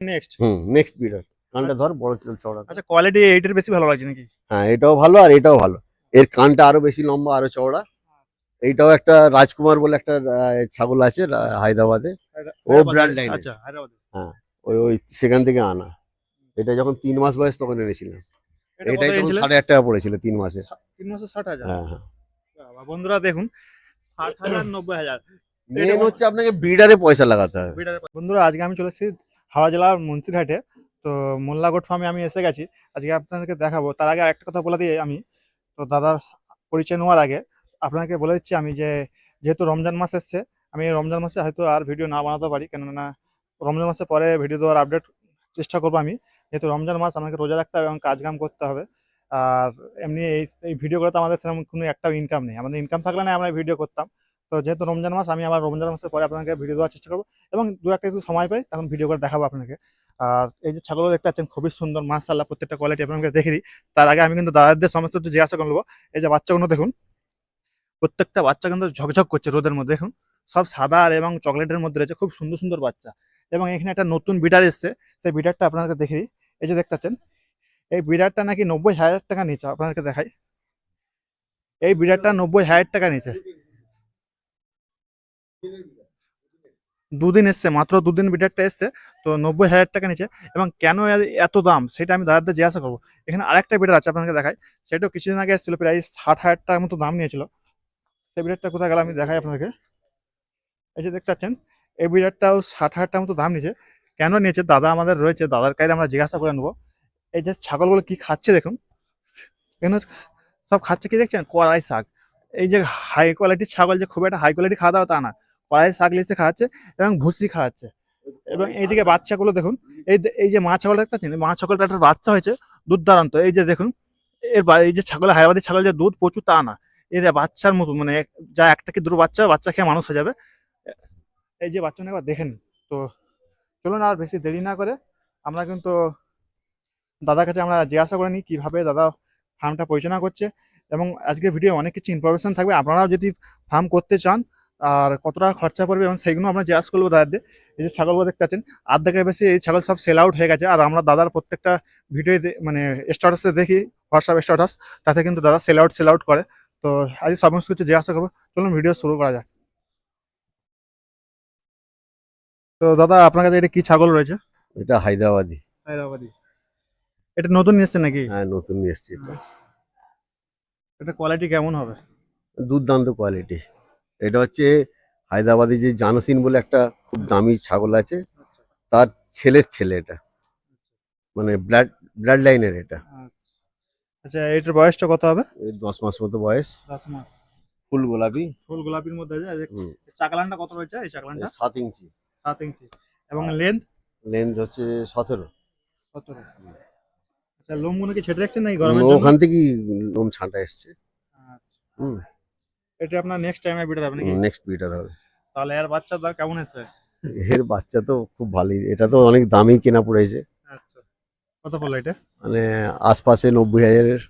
Next হুম next বিডার কানটা ধর বড় চল চওড়া আচ্ছা কোয়ালিটি এইটার বেশি ভালো লাগছে নাকি? হ্যাঁ এটাও ভালো আর এটাও ভালো। এর কানটা আরও বেশি লম্বা আরও চওড়া। এইটাও একটা রাজকুমার বলে একটা ছাগল আছে হায়দ্রাবাদে। ও line এর। আচ্ছা হায়দ্রাবাদে। ওই ওই সেখান থেকে আনা। এটা যখন তিন মাস বয়স তখন এনেছিলাম। এটাই তখন সাড়ে আট টাকা পড়েছিল তিন মাসে। তিন মাসে ষাট হাজার? হ্যাঁ হ্যাঁ। বন্ধুরা দেখুন ষাট হাজার নব্বই হাজার। মেন হচ্ছে আপনাকে বিডারে পয়সা লাগাতে হবে। বন্ধুরা আজকে আমি চলেছি হাওড়া জেলার মুন্সিরহাটে। তো মোল্লাগোট ফার্মে আমি এসে গেছি। আজকে আপনাদেরকে দেখাবো। তার আগে একটা কথা বলে দিই আমি। তো দাদার পরিচয় নেওয়ার আগে আপনাকে বলে দিচ্ছি আমি যে, যেহেতু রমজান মাস এসছে, আমি রমজান মাসে হয়তো আর ভিডিও না বানাতে পারি। কেননা রমজান মাসে পরে ভিডিও দেওয়ার আপডেট চেষ্টা করব আমি। যেহেতু রমজান মাস আমাকে রোজা রাখতে হবে এবং কাজ কাম করতে হবে। আর এমনি এই ভিডিও করে তো আমাদের সেরকম কোনো একটাও ইনকাম নেই। আমাদের ইনকাম থাকলে না আমরা ভিডিও করতাম। তো যেহেতু রমজান মাস, আমি আবার রমজান মাসের পরে আপনাকে ভিডিও দেওয়ার চেষ্টা করব এবং দু একটা একটু সময় পাই, তখন ভিডিও করে দেখাবো আপনাকে। আর এই যে ছাগলও দেখতে পাচ্ছেন, খুবই সুন্দর, মাশাআল্লাহ, প্রত্যেকটা কোয়ালিটি আপনাকে দেখে দিই। তার আগে আমি কিন্তু দাদাদের সমস্ত একটু জিজ্ঞাসা করে নেব। এই যে বাচ্চাগুলো দেখুন, প্রত্যেকটা বাচ্চা কিন্তু ঝকঝক করছে রোদের মধ্যে, দেখুন। সব সাদা আর এবং চকলেটের মধ্যে রয়েছে, খুব সুন্দর সুন্দর বাচ্চা। এবং এখানে একটা নতুন বিডার এসছে, সেই বিডারটা আপনাকে দেখে দিই। এই যে দেখতে পাচ্ছেন, এই বিডারটা নাকি নব্বই হাজার টাকা নিচে আপনাকে দেখাই। এই বিডারটা নব্বই হাজার টাকা নিচে দুদিন এসছে, মাত্র দুদিন বিডারটা এসছে, তো নব্বই হাজার টাকা নিচে এবং কেন এত দাম? সেটা আমি দাদাদের জিজ্ঞাসা করব। এখানে আরেকটা বিডার আছে আপনাকে দেখাই। সেটাও কিছুদিন আগে এসেছিল, প্রায় ষাট হাজার টাকার মতো দাম নিয়েছিল। সেই বিডারটা কোথায় গেল আমি দেখাই আপনাকে এই যে দেখতে পাচ্ছেন, এই বিডারটাও ষাট হাজার টাকার মতো দাম নিয়েছে। কেন নিয়েছে? দাদা আমাদের রয়েছে, দাদার কাছে আমরা জিজ্ঞাসা করে নেব। এই যে ছাগলগুলো কি খাচ্ছে দেখুন। এখানে সব খাচ্ছে কি দেখছেন? কড়াই শাক। এই যে হাই কোয়ালিটির ছাগল যে খুব একটা হাই কোয়ালিটি খাওয়া দাওয়া তা না। কড়াই শাক লিচে খাওয়াচ্ছে এবং ভুসি খাওয়াচ্ছে। এবং এইদিকে বাচ্চাগুলো দেখুন, এই এই যে মা ছাগল দেখতে পাচ্ছেন? মা ছাগলটা একটা বাচ্চা হয়েছে দুধ দাঁড়ান্ত এই যে দেখুন, এর এই যে ছাগল, হায়দ্রাবাদি ছাগল যে দুধ প্রচুর তা না। এর বাচ্চার মতো মানে যা একটা কি দুটো বাচ্চা বাচ্চা খেয়ে মানুষ হয়ে যাবে। এই যে বাচ্চা একবার দেখেন তো চলুন আর বেশি দেরি না করে, আমরা কিন্তু দাদার কাছে আমরা জিজ্ঞাসা করে নিই কীভাবে দাদা ফার্মটা পরিচালনা করছে। এবং আজকের ভিডিও অনেক কিছু ইনফরমেশান থাকবে। আপনারাও যদি ফার্ম করতে চান আর কত টাকা খরচা পড়বে এবং সেইগুলো আমরা জিজ্ঞাসা করব দাদাদের। এই যে ছাগলগুলো দেখতে পাচ্ছেন আর্ধেকের বেশি এই ছাগল সব সেল আউট হয়ে গেছে। আর আমরা দাদার প্রত্যেকটা ভিডিও মানে স্ট্যাটাসে দেখি হোয়াটসঅ্যাপ স্ট্যাটাস তাতে কিন্তু দাদা সেল আউট সেল আউট করে। তো আজ সমস্ত কিছু জিজ্ঞাসা করব। চলুন ভিডিও শুরু করা যাক। তো দাদা আপনার কাছে এটা কি ছাগল রয়েছে? এটা হায়দ্রাবাদি। হায়দ্রাবাদি। এটা নতুন নিয়ে এসছে নাকি? হ্যাঁ নতুন নিয়ে এসছি এটা। এটা কোয়ালিটি কেমন হবে? দুর্দান্ত কোয়ালিটি এটা হচ্ছে হায়দ্রাবাদে যে জানসিন বলে একটা খুব দামি ছাগল আছে তার ছেলের ছেলে এটা। মানে ব্লাড ব্লাড লাইনের এটা। আচ্ছা এটার বয়সটা কত হবে? এই দশ মাস মতো বয়স। দশ মাস। ফুল গোলাপি। ফুল গোলাপির মধ্যে আছে। এই হুম, কত রয়েছে? এই চাকালানটা? সাত ইঞ্চি। সাত ইঞ্চি। এবং লেন্থ লেন্থ হচ্ছে সতেরো। সতেরো। আচ্ছা লোমগুলো কি ছেড়ে রাখছেন নাকি গরমের জন্য? ওখান থেকেই লোম ছাঁটা এসছে। আচ্ছা। হুম। এটা আপনার নেক্সট টাইমে বিটা হবে নাকি? নেক্সট বিটার হবে। তাহলে এর বাচ্চা দাম কেমন আছে এর বাচ্চা তো খুব ভালোই। এটা তো অনেক দামি কেনা পড়েছে। আচ্ছা। কত পড়ল এটা? মানে আশপাশে নব্বই হাজারের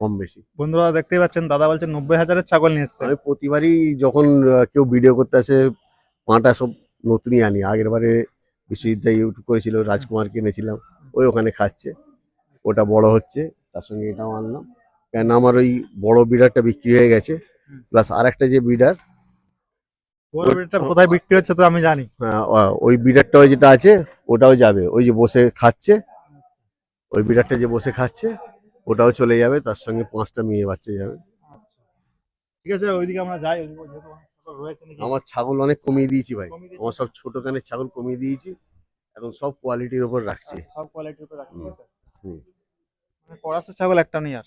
কম বেশি। বন্ধুরা দেখতেই পাচ্ছেন দাদা বলছেন নব্বই হাজারের ছাগল নিয়ে এসছে। আমি প্রতিবারই যখন কেউ ভিডিও করতে আসে পাঁটা সব নতুনই আনি। আগের বারে বিশ্বজিৎদা ইউটিউব করেছিল রাজকুমার কিনেছিলাম ওই ওখানে খাচ্ছে। ওটা বড় হচ্ছে তার সঙ্গে এটাও আনলাম। কেন আমার ওই বড় বিডারটা বিক্রি হয়ে গেছে। প্লাস আর একটা যে বিডার কোথায় বিক্রি হচ্ছে তো আমি জানি। ওই বিডারটাও যেটা আছে ওটাও যাবে। ওই যে বসে খাচ্ছে ওই বিডারটা যে বসে খাচ্ছে ওটাও চলে যাবে তার সঙ্গে পাঁচটা মেয়ে বাচ্চা যাবে। ঠিক আছে ওইদিকে আমরা যাই আমার ছাগল অনেক কমিয়ে দিয়েছি ভাই। আমার সব ছোট কানের ছাগল কমিয়ে দিয়েছি এখন সব কোয়ালিটির ওপর রাখছি। সব কোয়ালিটির উপর হুম। মানে ছাগল একটা নেই আর।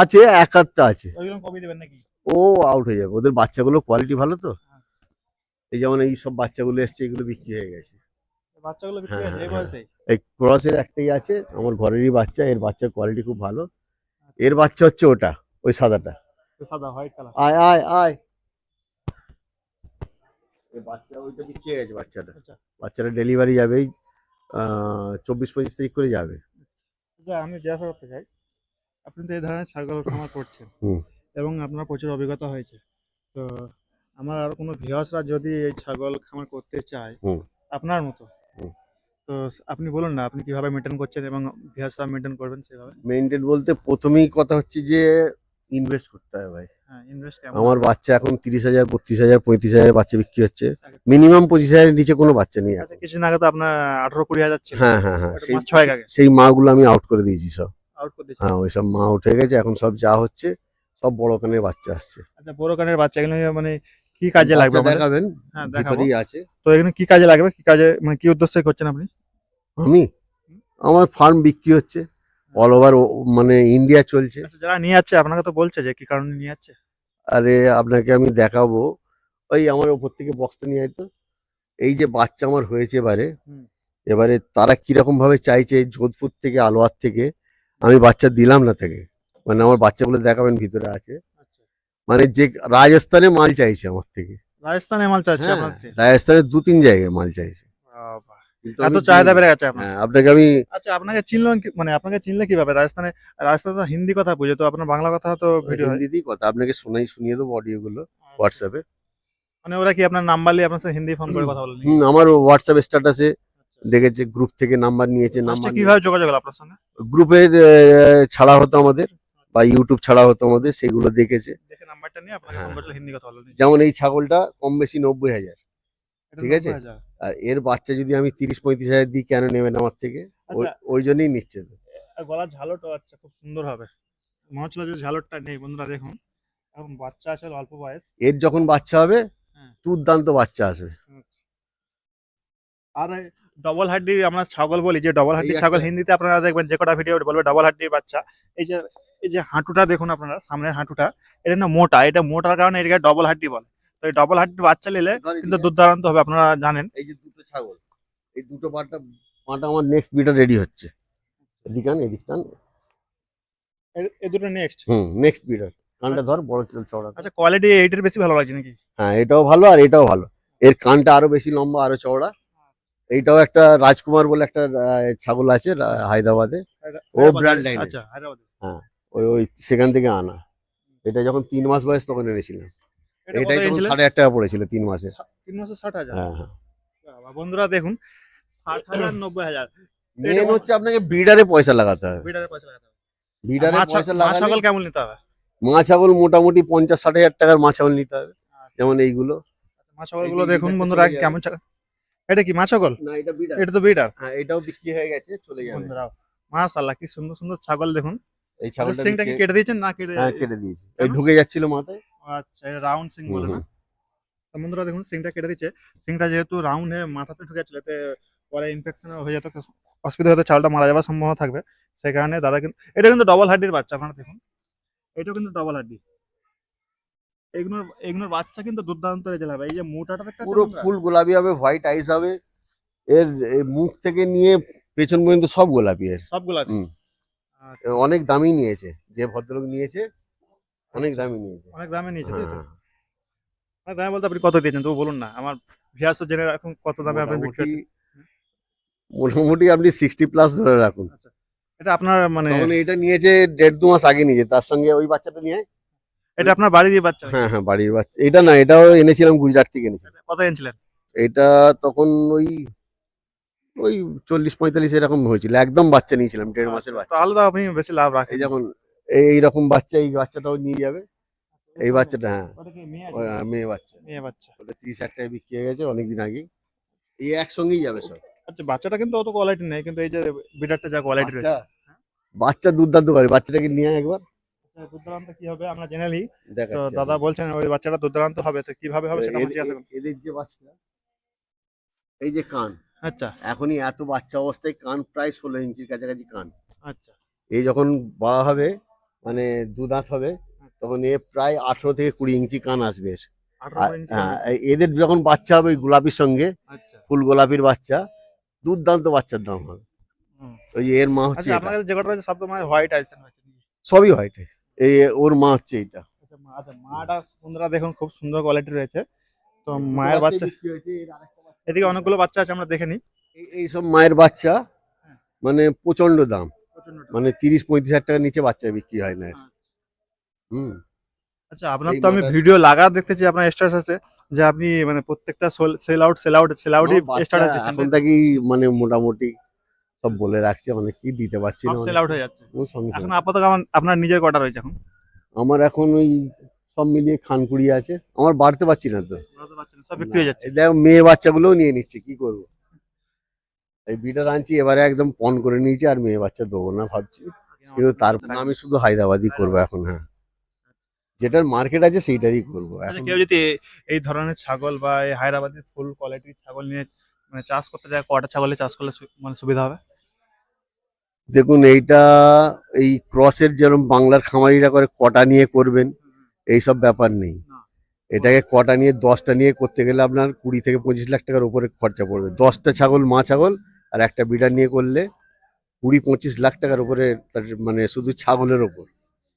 আছে এক আধটা আছে। ওইগুলো কমিয়ে দেবেন নাকি? ও আউট হয়ে যাবে। ওদের বাচ্চাগুলো কোয়ালিটি ভালো তো? এই যেমন এই সব বাচ্চাগুলো এসছে এগুলো বিক্রি হয়ে গেছে। বাচ্চাগুলো বিক্রি হ্যাঁ, এই হ্যাঁ, এই ক্রসের একটাই আছে আমার ঘরেরই বাচ্চা এর বাচ্চার কোয়ালিটি খুব ভালো। এর বাচ্চা হচ্ছে ওটা ওই সাদাটা। সাদা হোয়াইট কালার আয় আয় আয়। এই বাচ্চা ওইটা বিক্রি হয়ে গেছে বাচ্চাটা। আচ্ছা। বাচ্চাটা ডেলিভারি যাবে এই চব্বিশ পঁচিশ তারিখ করে যাবে। আচ্ছা আমি জিজ্ঞাসা করতে চাই আপনি তো এই ধরনের ছাগল খামার করছেন। হুম। এবং আপনার প্রচুর অভিজ্ঞতা হয়েছে। তো আমার আর কোনো ভিউয়ার্সরা যদি এই ছাগল খামার করতে চায় আপনার মতো তো আপনি বলুন না আপনি কীভাবে মেনটেন করছেন এবং ভিউয়ার্সরা মেনটেন করবেন সেভাবে? মেনটেন বলতে প্রথমেই কথা হচ্ছে যে ইনভেস্ট করতে হবে ভাই। হ্যাঁ ইনভেস্ট আমার বাচ্চা এখন তিরিশ হাজার বত্রিশ হাজার পঁয়ত্রিশ হাজার বাচ্চা বিক্রি হচ্ছে। মিনিমাম পঁচিশ হাজারের নিচে কোনো বাচ্চা নেই। আচ্ছা কিছুদিন আগে তো আপনার আঠারো কুড়ি হাজার হ্যাঁ হ্যাঁ হ্যাঁ সেই মাগুলো আমি আউট করে দিয়েছি সব। আউট করে দিয়েছে হ্যাঁ ওই সব মা উঠে গেছে এখন সব যা হচ্ছে সব বড় কানের বাচ্চা আসছে। আচ্ছা বড় কানের বাচ্চা বাচ্চাগুলো মানে কি কাজে লাগবে দেখাবেন হ্যাঁ দেখাবো। আছে। তো এখানে কি কাজে লাগবে? কি কাজে মানে কি উদ্দেশ্যে করছেন আপনি? আমি? আমার ফার্ম বিক্রি হচ্ছে। অল ওভার মানে ইন্ডিয়া চলছে। আচ্ছা যারা নিয়ে যাচ্ছে আপনাকে তো বলছে যে কি কারণে নিয়ে যাচ্ছে। আরে আপনাকে আমি দেখাবো। ওই আমার ওপর থেকে বক্সটা নিয়ে আয় তো। এই যে বাচ্চা আমার হয়েছে এবারে এবারে তারা কীরকম ভাবে চাইছে যোধপুর থেকে আলোয়ার থেকে আমি বাচ্চা দিলাম না থেকে মানে আমার বাচ্চাগুলো দেখাবেন ভিতরে আছে। আচ্ছা। মানে যে রাজস্থানে মাল চাইছে আমার থেকে। রাজস্থানে মাল চাইছে হ্যাঁ, রাজস্থানে দু তিন জায়গায় মাল চাইছে। এত চাহিদা দিইনি। বেড়ে গেছে আপনার। হ্যাঁ আপনাকে আমি আচ্ছা আপনাকে চিনলেন মানে আপনাকে চিনলে কীভাবে? রাজস্থানে রাজস্থানে তো হিন্দি কথা বুঝে তো আপনার বাংলা কথা তো ভিডিও হয়। হিন্দিতেই কথা। আপনাকে শোনাই শুনিয়ে দেবো অডিও গুলো হোয়াটসঅ্যাপে। মানে ওরা কি আপনার নাম্বার নিয়ে আপনার সাথে হিন্দি ফোন করে কথা বলেন? আমার হোয়াটসঅ্যাপ স্ট্যাটাসে দেখেছে গ্রুপ থেকে নাম্বার নিয়েছে নাম্বার কীভাবে যোগাযোগ হলো আপনার সঙ্গে? গ্রুপের ছাড়া হতো আমাদের। বা ইউটিউব ছাড়া হতো আমাদের সেগুলো দেখেছে। হ্যাঁ। যেমন এই ছাগলটা কম বেশি নব্বই হাজার। ঠিক আছে? আর এর বাচ্চা যদি আমি তিরিশ পঁয়ত্রিশ হাজার দিই কেন নেবেন আমার থেকে? ওই- আচ্ছা জন্যই নিচ্ছে তো। গলার ঝালরটা আচ্ছা খুব সুন্দর হবে। মনে হচ্ছিল যে ঝালরটা নেই বন্ধুরা দেখুন। এখন বাচ্চা আছে অল্প বয়স। এর যখন বাচ্চা হবে হ্যাঁ। দুর্দান্ত বাচ্চা আসবে। আর ডবল হাড্ডি আমরা ছাগল বলি যে ডবল হাড্ডি ছাগল হিন্দিতে আপনারা দেখবেন যে কটা ভিডিও বলবে ডবল হাড্ডির বাচ্চা। এই যে এই যে হাঁটুটা দেখুন আপনারা সামনের হাঁটুটা এটা না মোটা এটা মোটার কারণে এটাকে ডবল হাড্ডি বলে। তো এই ডবল হাড্ডির বাচ্চা নিলে কিন্তু দুর্দান্ত হবে আপনারা জানেন। এই যে দুটো ছাগল এই দুটো পাটা পাটা আমার নেক্সট বিটা রেডি হচ্ছে। এদিক আন এদিক টান এ- এ দুটো নেক্সট হুম নেক্সট বিটার কানটা ধর বড় চল চওড়া আচ্ছা কোয়ালিটি এইটার বেশি ভালো লাগছে নাকি? হ্যাঁ এটাও ভালো আর এটাও ভালো। এর কানটা আরও বেশি লম্বা আরও চওড়া। এইটাও একটা রাজকুমার বলে একটা ছাগল আছে হায়দ্রাবাদে। ও brand line এর। আচ্ছা ওই ওই সেখান থেকে আনা। এটা যখন তিন মাস বয়স তখন এনেছিলাম। এটাই তখন? ষাট হাজার টাকা পড়েছিল তিন মাসে। তিন মাসে ষাট হাজার? হ্যাঁ হ্যাঁ। বন্ধুরা দেখুন ষাট হাজার নব্বই হাজার। মেন হচ্ছে আপনাকে ব্রিডারে পয়সা লাগাতে হবে। বিডারের পয়সা লাগাতে হবে। ব্রিডারে পয়সা মা ছাগল কেমন নিতে হবে? মা ছাগল মোটামুটি পঞ্চাশ ষাট হাজার টাকার মা ছাগল নিতে হবে। যেমন এইগুলো। মা ছাগলগুলো দেখুন বন্ধুরা কেমন এটা কি মা ছাগল? না এটা ব্রিডার এটা তো বিডার হ্যাঁ এটাও বিক্রি হয়ে গেছে চলে যাবে। বন্ধুরা মাশাআল্লাহ কি সুন্দর সুন্দর ছাগল দেখুন। এই ছাগলটা সিংটা কি কেটে দিয়েছেন না কেটে হ্যাঁ কেটে দিয়েছি। এই ঢুকে যাচ্ছিল মাথায়। আচ্ছা এটা রাউন্ড সিং বলে না? তো বন্ধুরা দেখুন সিংটা কেটে দিচ্ছে সিংটা যেহেতু রাউন্ড হয়ে মাথাতে ঢুকে যাচ্ছিল এতে পরে ইনফেকশন হয়ে যেত অসুবিধা হতে চালটা মারা যাওয়ার সম্ভাবনা থাকবে। সেই কারণে দাদা কিন্তু এটা কিন্তু ডবল হাড্ডির বাচ্চা আপনারা দেখুন। এটা কিন্তু ডবল হাড্ডি। এগুলোর এগুলোর বাচ্চা কিন্তু দুর্দান্ত রেজাল্ট হবে। এই যে মোটাটা দেখতে পুরো ফুল গোলাপি হবে হোয়াইট আইস হবে। এর মুখ থেকে নিয়ে পেছন পর্যন্ত সব গোলাপি এর। সবগুলা হুম। আচ্ছা, অনেক দামি নিয়েছে যে ভদ্রলোক নিয়েছে অনেক দামি নিয়েছে। অনেক দামে নিয়েছে হ্যাঁ, অনেক দামে বলতে আপনি কত দিয়েছেন তবু বলুন না। আমার ভিয়াস জেনে রাখুন কত দামে আপনি বিক্রি মোটামুটি আপনি সিক্সটি প্লাস ধরে রাখুন। এটা আপনার মানে এটা নিয়েছে দেড় দু মাস আগে নিয়েছে তার সঙ্গে ওই বাচ্চাটা নিয়ে। এটা আপনার বাড়ির বাচ্চা হ্যাঁ হ্যাঁ বাড়ির বাচ্চা। এটা না এটাও এনেছিলাম গুজরাট থেকে এনেছিলাম। কত এনেছিলেন? এটা তখন ওই ওই চল্লিশ পঁয়তাল্লিশ এরকম হয়েছিল। একদম বাচ্চা নিয়েছিলাম দেড় মাসের বাচ্চা। তাহলে তো আপনি বেশি লাভ রাখেন যেমন এই এইরকম বাচ্চা এই বাচ্চাটাও নিয়ে যাবে। এই বাচ্চাটা হ্যাঁ। মেয়ে? আহ, মেয়ে বাচ্চা। মেয়ে বাচ্চা। ওটা তিরিশ হাজার টাকায় বিক্রি হয়ে গেছে অনেকদিন আগে। এই একসঙ্গেই যাবে সব। আচ্ছা বাচ্চাটা কিন্তু অত কোয়ালিটি নেই কিন্তু এই যে বিটারটা যা কোয়ালিটি বাচ্চা? দুর্দান্ত করে বাচ্চাটাকে নিয়ে একবার। আচ্ছা, দুর্দান্ত কি হবে আমরা জেনে নিই। তো দাদা বলছেন ওই বাচ্চাটা দুর্দান্ত হবে তো কীভাবে হবে সেটা এদের- যে বাচ্চা এই যে কান। আচ্ছা। এখনই এত বাচ্চা অবস্থায় কান প্রায় ষোলো ইঞ্চির কাছাকাছি কান। আচ্ছা। এই যখন বড় হবে মানে দু দাঁত হবে তখন এ প্রায় আঠেরো থেকে কুড়ি ইঞ্চি কান আসবে এর। হ্যাঁ, এদের যখন বাচ্চা হবে গোলাপির সঙ্গে আচ্ছা। ফুল গোলাপির বাচ্চা দুর্দান্ত বাচ্চার দাম হবে। ওই এর মা হচ্ছে আচ্ছা আপনার যে কটা রয়েছে সব তো মানে হোয়াইট আইসেন সবই হোয়াইট এই ওর মা হচ্ছে এইটা। আচ্ছা আচ্ছা মাটা বন্ধুরা দেখুন খুব সুন্দর কোয়ালিটি রয়েছে। তো মায়ের বাচ্চা এদিকে অনেকগুলো বাচ্চা আছে আমরা দেখে নিই। এই- এইসব মায়ের বাচ্চা হ্যাঁ। মানে প্রচণ্ড দাম। মানে তিরিশ পঁয়ত্রিশ হাজার টাকার নিচে বাচ্চা বিক্রি হয় না। আচ্ছা। হুম। আচ্ছা আপনার তো আমি ভিডিও লাগার দেখতেছি আপনার স্ট্যাটাস আছে যে আপনি মানে প্রত্যেকটা sell out sell out sell আউটই status এখন থেকেই মানে মোটামুটি সব বলে রাখছে অনেক কি দিতে পারছি না সেল আউট হয়ে যাচ্ছে। এখন আপাতত আপনার নিজের কটা রয়েছে এখন? আমার এখন ওই সব মিলিয়ে খানকুড়ি আছে। আমার বাড়তে পারছি না তো। সব বিক্রি হয়ে যাচ্ছে। দেখো মেয়ে বাচ্চাগুলোও নিয়ে নিচ্ছে কি করব? এই বিটার আনছি এবারে একদম পন করে নিয়েছি আর মেয়ে বাচ্চা দেবো না ভাবছি। কিন্তু তারপর আমি শুধু হায়দ্রাবাদই করব এখন হ্যাঁ। যেটার মার্কেট আছে সেইটারই করব আচ্ছা, এখন। কেউ যদি এই ধরনের ছাগল বা এই হায়দ্রাবাদের ফুল কোয়ালিটির ছাগল নিয়ে মানে চাষ করতে যায় কটা ছাগলে চাষ করলে মানে সুবিধা হবে? দেখুন এইটা এই ক্রসের যেরকম বাংলার খামারিরা করে কটা নিয়ে করবেন এইসব ব্যাপার নেই। এটাকে কটা নিয়ে দশটা নিয়ে করতে গেলে আপনার কুড়ি থেকে পঁচিশ লাখ টাকার উপরে খরচা পড়বে। দশটা ছাগল মা ছাগল আর একটা বিডার নিয়ে করলে কুড়ি পঁচিশ লাখ টাকার উপরে তার মানে শুধু ছাগলের ওপর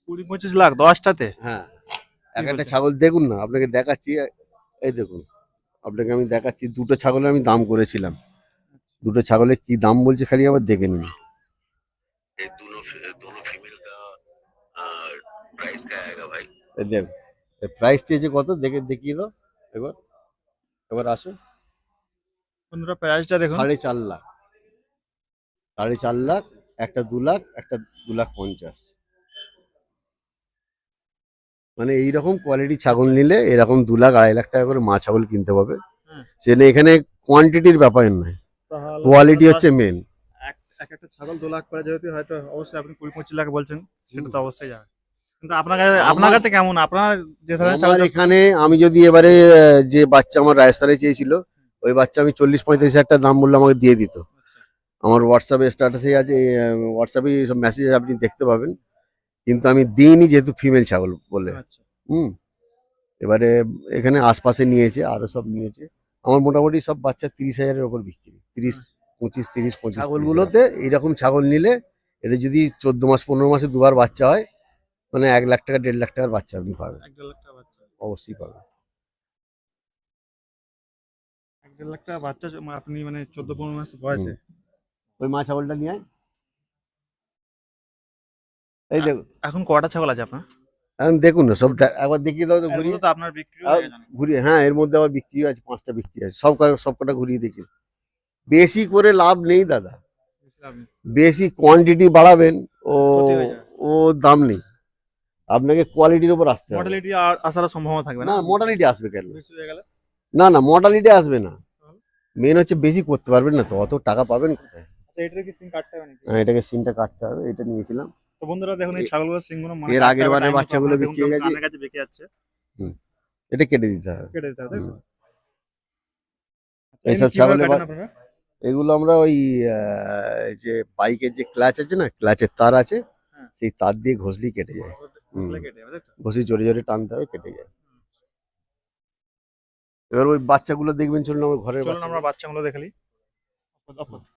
কুড়ি পঁচিশ লাখ দশটাতে? হ্যাঁ। এক একটা ছাগল দেখুন না আপনাকে দেখাচ্ছি এই দেখুন আপনাকে আমি দেখাচ্ছি দুটো ছাগলের আমি দাম করেছিলাম। দুটো ছাগলের কি দাম বলছে খালি আবার দেখে নিন। ये दोनों दोनों फीमेल का प्राइस क्या आएगा भाई এই দেখ প্রাইস চেয়েছে কত দেখে দেখিয়ে দাও এবার এবার আসো বন্ধুরা প্রাইসটা দেখুন সাড়ে চার লাখ সাড়ে চার লাখ একটা দু লাখ একটা দু লাখ পঞ্চাশ মানে এইরকম কোয়ালিটি ছাগল নিলে এরকম দু লাখ আড়াই লাখ টাকা করে মা ছাগল কিনতে হবে হুম। সেটা এখানে কোয়ান্টিটির ব্যাপার নয় তাহলে কোয়ালিটি হচ্ছে মেন এক এক একটা ছাগল দু লাখ করে যেহেতু হয়তো অবশ্যই আপনি কুড়ি পঁচিশ লাখ বলছেন সেটা তো অবশ্যই যাবে। কিন্তু আপনার কাছে আপনার কাছে কেমন? আপনার যে ধরনের ছাগল এখানে আমি যদি এবারে যে বাচ্চা আমার রাজস্থানে চেয়েছিল ওই বাচ্চা আমি চল্লিশ পঁয়ত্রিশ হাজার টাকা দাম বললে আমাকে দিয়ে দিত। আমার হোয়াটসঅ্যাপে স্ট্যাটাসে আছে হোয়াটসঅ্যাপে সব মেসেজ আপনি দেখতে পাবেন। কিন্তু আমি দিইনি যেহেতু ফিমেল ছাগল বলে। আচ্ছা। হুম। এবারে এখানে আশপাশে নিয়েছে আরও সব নিয়েছে। আমার মোটামুটি সব বাচ্চা তিরিশ হাজারের ওপর বিক্রি তিরিশ। পঁচিশ তিরিশ পঁচিশ ছাগলগুলোতে এইরকম ছাগল নিলে এদের যদি চোদ্দ মাস পনেরো মাসে দুবার বাচ্চা হয় মানে এক লাখ টাকা দেড় লাখ টাকার বাচ্চা আপনি পাবেন। লাখ বাচ্চা। অবশ্যই পাবেন। এক দেড় লাখ টাকা বাচ্চা আপনি মানে চোদ্দ পনেরো মাস বয়সে। ওই মা ছাগলটা নিয়ে আয়। এই দেখুন। এখন কটা ছাগল আছে আপনার? এখন দেখুন না সব একবার দেখিয়ে দাও তো ঘুরিয়ে। তো আপনার বিক্রি ঘুরিয়ে হ্যাঁ এর মধ্যে আবার বিক্রি আছে পাঁচটা বিক্রি আছে। সব সব কটা ঘুরিয়ে দেখি বেশি করে লাভ নেই দাদা। বেশি কোয়ান্টিটি বাড়াবেন ও। ও দাম নেই। আপনাকে কোয়ালিটির উপর আসতে হবে। মডেলিটি আসার সম্ভাবনা থাকবে না? মডালিটি আসবে কেন? না না মডালিটি আসবে না। মেন হচ্ছে বেশি করতে পারবেন না তো অত টাকা পাবেন কোথায়? কি সিম কাটতে হবে হ্যাঁ, এটাকে কাটতে হবে এটা নিয়েছিলাম। তো বন্ধুরা দেখুন এই এ- সিংগুলো মানে এর আগের বাচ্চাগুলো আপনার বিক্রি হয়ে গেছে। কাছে বেঁকে যাচ্ছে। এটা কেটে দিতে হবে। কেটে দিতে হবে এইসব ছাগলের? এগুলো আমরা ওই যে বাইকের যে ক্লাচ আছে না ক্লাচের তার আছে হ্যাঁ। সেই তার দিয়ে ঘষলি কেটে যায়? ঘষে জোরে জোরে টানতে হবে কেটে যায়। এবার ওই বাচ্চাগুলো দেখবেন চলুন আমার ঘরের চলুন বাচ্চা আমরা বাচ্চাগুলো দেখালি।